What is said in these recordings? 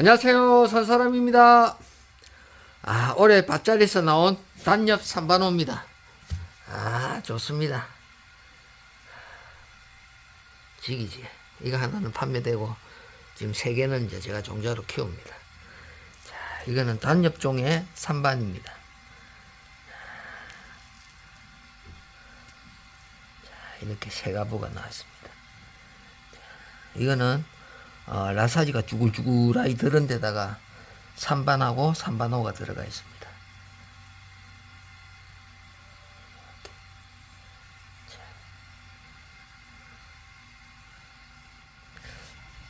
안녕하세요. 선사람입니다. 아, 올해 밭자리에서 나온 단엽 삼반호입니다. 아, 좋습니다. 지기지. 이거 하나는 판매되고, 지금 세 개는 이제 제가 종자로 키웁니다. 자, 이거는 단엽종의 삼반입니다. 자, 이렇게 세 가부가 나왔습니다. 자, 이거는 어, 라사지가 쭈글쭈글하게 들은 데다가 삼반하고 삼반호가 들어가 있습니다.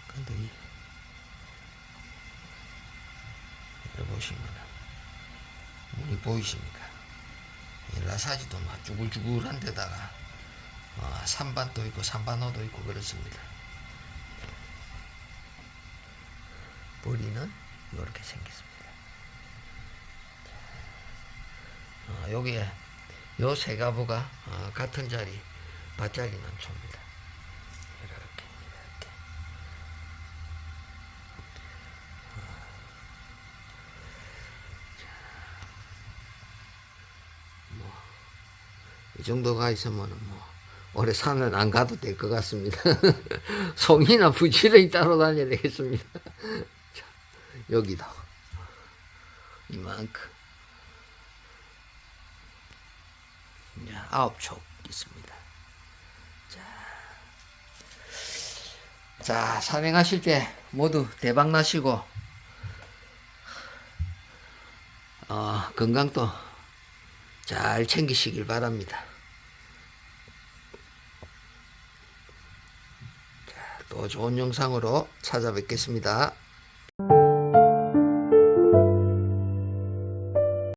근데 이 보시면 문이 보이십니까? 이 라사지도 막 쭈글쭈글한 데다가 어, 삼반도 있고 삼반호도 있고 그렇습니다. 뿌리는 이렇게 생겼습니다. 어, 여기에 요 세 가부가 어, 같은 자리 밭자리 난초입니다. 이렇게 이렇게 이 정도가 있으면 뭐 올해 산은 안 가도 될 것 같습니다. 송이나 부지런히 따로 다녀야 되겠습니다. 자, 여기도 이만큼 이제 아홉 촉 있습니다. 자, 자 산행하실 때 모두 대박 나시고 어, 건강도 잘 챙기시길 바랍니다. 자, 또 좋은 영상으로 찾아뵙겠습니다.